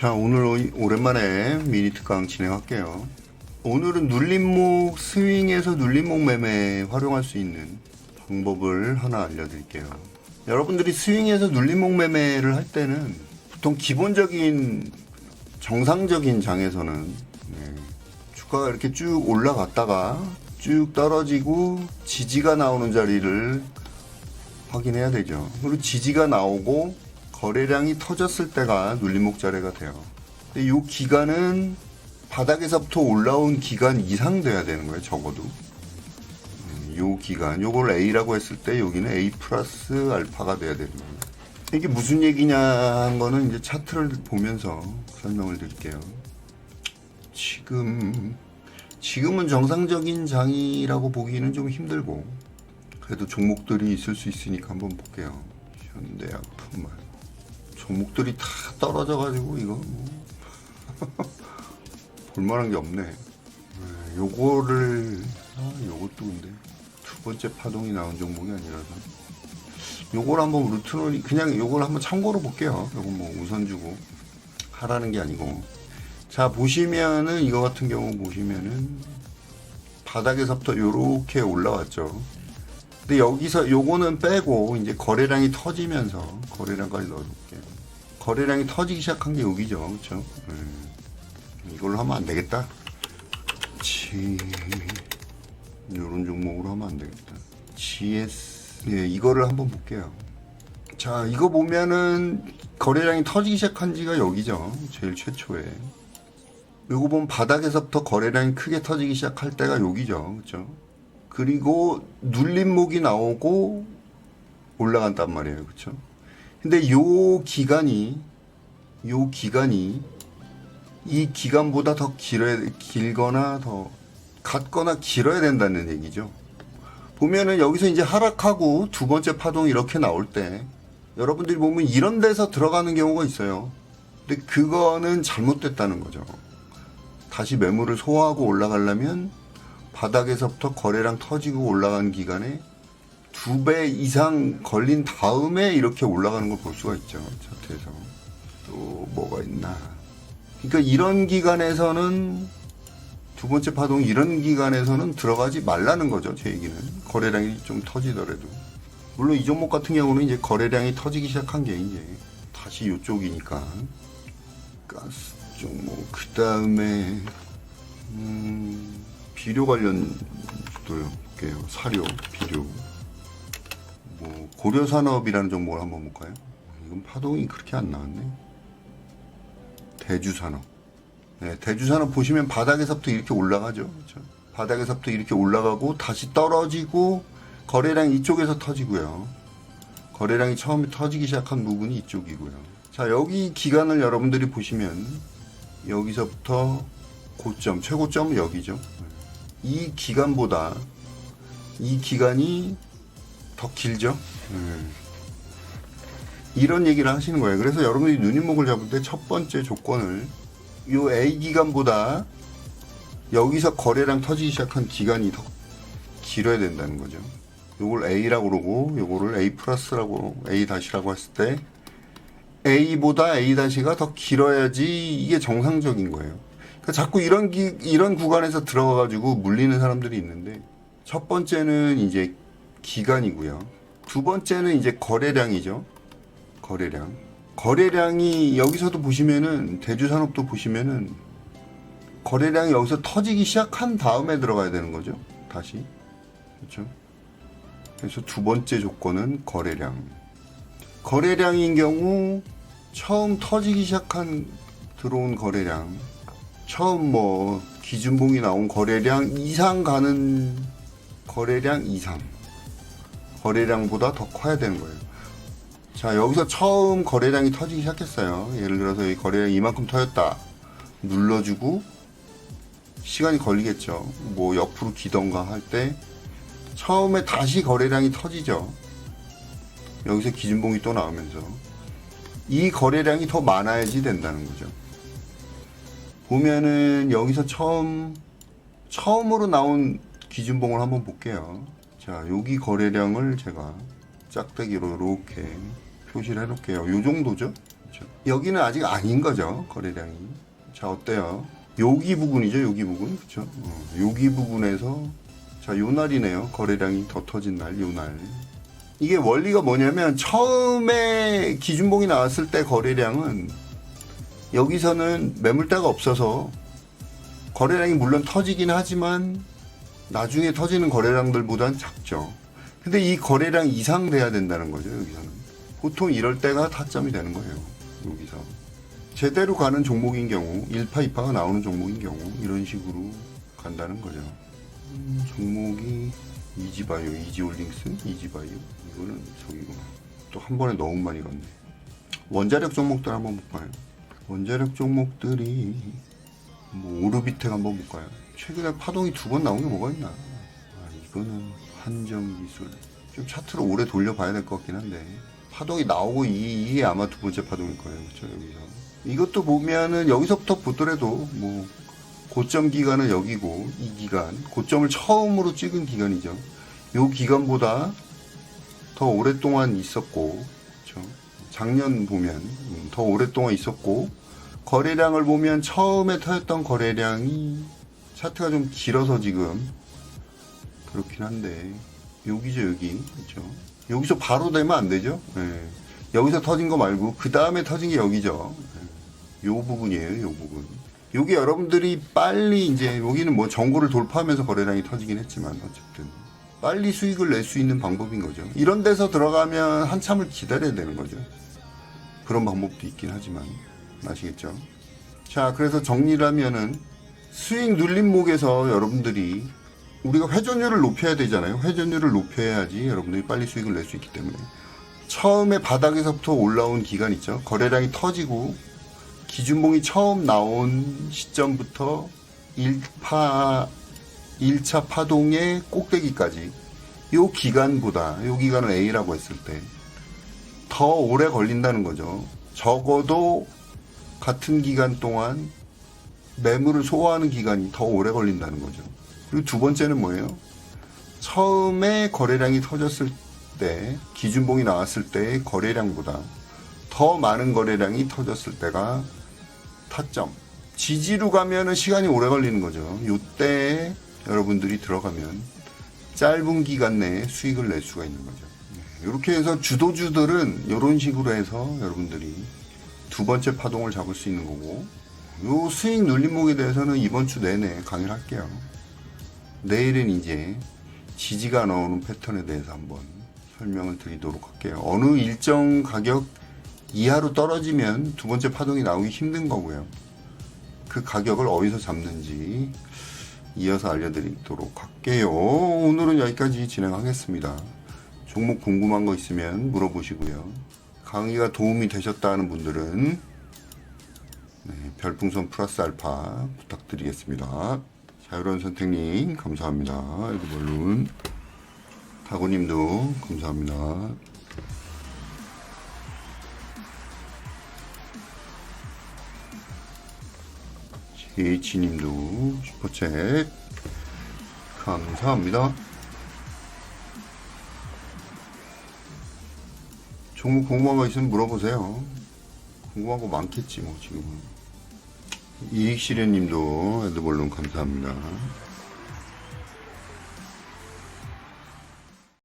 자, 오늘 오- 오랜만에 미니 특강 진행할게요. 오늘은 눌림목 스윙에서 눌림목 매매 활용할 수 있는 방법을 하나 알려드릴게요. 여러분들이 스윙에서 눌림목 매매를 할 때는 보통 기본적인 정상적인 장에서는 네, 주가가 이렇게 쭉 올라갔다가 쭉 떨어지고 지지가 나오는 자리를 확인해야 되죠. 그리고 지지가 나오고 거래량이 터졌을 때가 눌림목 자리가 돼요. 근데 이 기간은 바닥에서부터 올라온 기간 이상 돼야 되는 거예요. 적어도. 음, 요 기간, 요걸 A라고 했을 때 여기는 A 플러스 알파가 돼야 되는 거예요. 이게 무슨 얘기냐 한 거는 이제 차트를 보면서 설명을 드릴게요. 지금 지금은 정상적인 장이라고 보기는 좀 힘들고 그래도 종목들이 있을 수 있으니까 한번 볼게요. 현대약품만 종목들이 다 떨어져가지고 이거 뭐 볼만한 게 없네. 네, 요거를 아, 요것도 근데 두 번째 파동이 나온 종목이 아니라서 요걸 한번 루트를 그냥 요걸 한번 참고로 볼게요. 요거 뭐 우선 주고 하라는 게 아니고 자 보시면은 이거 같은 경우 보시면은 바닥에서부터 요렇게 올라왔죠. 근데 여기서 요거는 빼고 이제 거래량이 터지면서 거래량까지 넣어줄게요. 거래량이 터지기 시작한 게 여기죠, 그렇죠? 이걸로 하면 안 되겠다. 지 이런 종목으로 하면 안 되겠다. GS 예 이거를 한번 볼게요. 자 이거 보면은 거래량이 터지기 시작한 지가 여기죠, 제일 최초에. 요거 보면 바닥에서부터 거래량이 크게 터지기 시작할 때가 여기죠, 그렇죠? 그리고 눌림목이 나오고 올라간단 말이에요. 그렇죠? 근데 요 기간이 요 기간이 이 기간보다 더 길어야 길거나 더 같거나 길어야 된다는 얘기죠. 보면은 여기서 이제 하락하고 두 번째 파동이 이렇게 나올 때 여러분들이 보면 이런 데서 들어가는 경우가 있어요. 근데 그거는 잘못됐다는 거죠. 다시 매물을 소화하고 올라가려면 바닥에서부터 거래량 터지고 올라간 기간에 두 배 이상 걸린 다음에 이렇게 올라가는 걸 볼 수가 있죠. 차트에서. 또 뭐가 있나. 그러니까 이런 기간에서는 두 번째 파동 이런 기간에서는 들어가지 말라는 거죠. 제 얘기는. 거래량이 좀 터지더라도. 물론 이 종목 같은 경우는 이제 거래량이 터지기 시작한 게 이제 다시 이쪽이니까. 가스 종목. 그 다음에, 음, 비료 관련도요. 볼게요. 사료, 비료. 뭐 고려산업이라는 종목을 한번 볼까요? 이건 파동이 그렇게 안 나왔네. 대주산업. 네, 대주산업 보시면 바닥에서부터 이렇게 올라가죠. 그렇죠? 바닥에서부터 이렇게 올라가고 다시 떨어지고 거래량 이쪽에서 터지고요. 거래량이 처음에 터지기 시작한 부분이 이쪽이고요. 자, 여기 기간을 여러분들이 보시면 여기서부터 고점, 최고점은 여기죠. 이 기간보다 이 기간이 더 길죠. 음. 이런 얘기를 하시는 거예요. 그래서 여러분이 눈이목을 잡을 때 첫 번째 조건을 요 A 기간보다 여기서 거래량 터지기 시작한 기간이 더 길어야 된다는 거죠. 요걸 A라고 그러고 요거를 A 플러스라고 A 다시라고 했을 때 A보다 A 다시가 더 길어야지 이게 정상적인 거예요. 그러니까 자꾸 이런 기, 이런 구간에서 들어가 가지고 물리는 사람들이 있는데 첫 번째는 이제 기간이고요. 두 번째는 이제 거래량이죠. 거래량. 거래량이 여기서도 보시면은 대주산업도 보시면은 거래량이 여기서 터지기 시작한 다음에 들어가야 되는 거죠. 다시. 그렇죠? 그래서 두 번째 조건은 거래량. 거래량인 경우 처음 터지기 시작한 들어온 거래량 처음 뭐 기준봉이 나온 거래량 이상 가는 거래량 이상 거래량보다 더 커야 되는 거예요. 자 여기서 처음 거래량이 터지기 시작했어요. 예를 들어서 이 거래량 이만큼 터졌다 눌러주고 시간이 걸리겠죠. 뭐 옆으로 기던가 할 때 처음에 다시 거래량이 터지죠. 여기서 기준봉이 또 나오면서 이 거래량이 더 많아야지 된다는 거죠. 보면은 여기서 처음 처음으로 나온 기준봉을 한번 볼게요. 자, 여기 거래량을 제가 짝대기로 이렇게 표시를 해놓을게요. 요 정도죠? 그렇죠? 여기는 아직 아닌 거죠 거래량이. 자 어때요? 여기 부분이죠 여기 부분 그렇죠? 어, 여기 부분에서 자 요 날이네요 거래량이 더 터진 날 요 날. 이게 원리가 뭐냐면 처음에 기준봉이 나왔을 때 거래량은 여기서는 매물대가 없어서 거래량이 물론 터지긴 하지만 나중에 터지는 거래량들보단 작죠. 근데 이 거래량 이상 돼야 된다는 거죠, 여기서는. 보통 이럴 때가 타점이 되는 거예요, 여기서. 제대로 가는 종목인 경우, 1파, 2파가 나오는 종목인 경우, 이런 식으로 간다는 거죠. 음, 종목이 이지바이오, 이지홀딩스, 이지바이오. 이거는 저기구나. 또 한 번에 너무 많이 갔네. 원자력 종목들 한번 볼까요? 원자력 종목들이 뭐 오르비텍 한번 볼까요? 최근에 파동이 두 번 나온 게 뭐가 있나? 아, 이거는 한정 기술. 좀 차트를 오래 돌려봐야 될 것 같긴 한데 파동이 나오고 이, 이게 아마 두 번째 파동일 거예요, 그렇죠? 여기서 이것도 보면은 여기서부터 보더라도 뭐 고점 기간은 여기고 이 기간 고점을 처음으로 찍은 기간이죠. 요 기간보다 더 오랫동안 있었고, 그렇죠? 작년 보면 음, 더 오랫동안 있었고 거래량을 보면 처음에 터졌던 거래량이 차트가 좀 길어서 지금 그렇긴 한데 여기죠 여기. 그렇죠 여기서 바로 되면 안 되죠? 예. 여기서 터진 거 말고 그 다음에 터진 게 여기죠. 예. 요 부분이에요 요 부분. 여기 여러분들이 빨리 이제 여기는 뭐 정고를 돌파하면서 거래량이 터지긴 했지만 어쨌든. 빨리 수익을 낼 수 있는 방법인 거죠. 이런 데서 들어가면 한참을 기다려야 되는 거죠. 그런 방법도 있긴 하지만 아시겠죠? 자, 그래서 정리를 하면은 수익 눌림목에서 여러분들이 우리가 회전율을 높여야 되잖아요. 회전율을 높여야지 여러분들이 빨리 수익을 낼 수 있기 때문에 처음에 바닥에서부터 올라온 기간 있죠. 거래량이 터지고 기준봉이 처음 나온 시점부터 1파 1차 파동의 꼭대기까지 요 기간보다 요 기간을 A라고 했을 때 더 오래 걸린다는 거죠. 적어도 같은 기간 동안 매물을 소화하는 기간이 더 오래 걸린다는 거죠. 그리고 두 번째는 뭐예요? 처음에 거래량이 터졌을 때, 기준봉이 나왔을 때의 거래량보다 더 많은 거래량이 터졌을 때가 타점. 지지로 가면은 시간이 오래 걸리는 거죠. 요때 여러분들이 들어가면 짧은 기간 내에 수익을 낼 수가 있는 거죠. 이렇게 해서 주도주들은 이런 식으로 해서 여러분들이 두 번째 파동을 잡을 수 있는 거고 요 수익 눌림목에 대해서는 이번 주 내내 강의를 할게요. 내일은 이제 지지가 나오는 패턴에 대해서 한번 설명을 드리도록 할게요. 어느 일정 가격 이하로 떨어지면 두 번째 파동이 나오기 힘든 거고요. 그 가격을 어디서 잡는지 이어서 알려드리도록 할게요. 오늘은 여기까지 진행하겠습니다. 종목 궁금한 거 있으면 물어보시고요. 강의가 도움이 되셨다는 분들은 네, 별풍선 플러스 알파 부탁드리겠습니다. 자유로운 선택님 감사합니다. 에드벌룬 타고님도 감사합니다. 제이치님도 슈퍼챗 감사합니다. 종목 궁금한 거 있으면 물어보세요. 궁금한 거 많겠지 뭐 지금은. 이익실현님도 에드벌룬 감사합니다.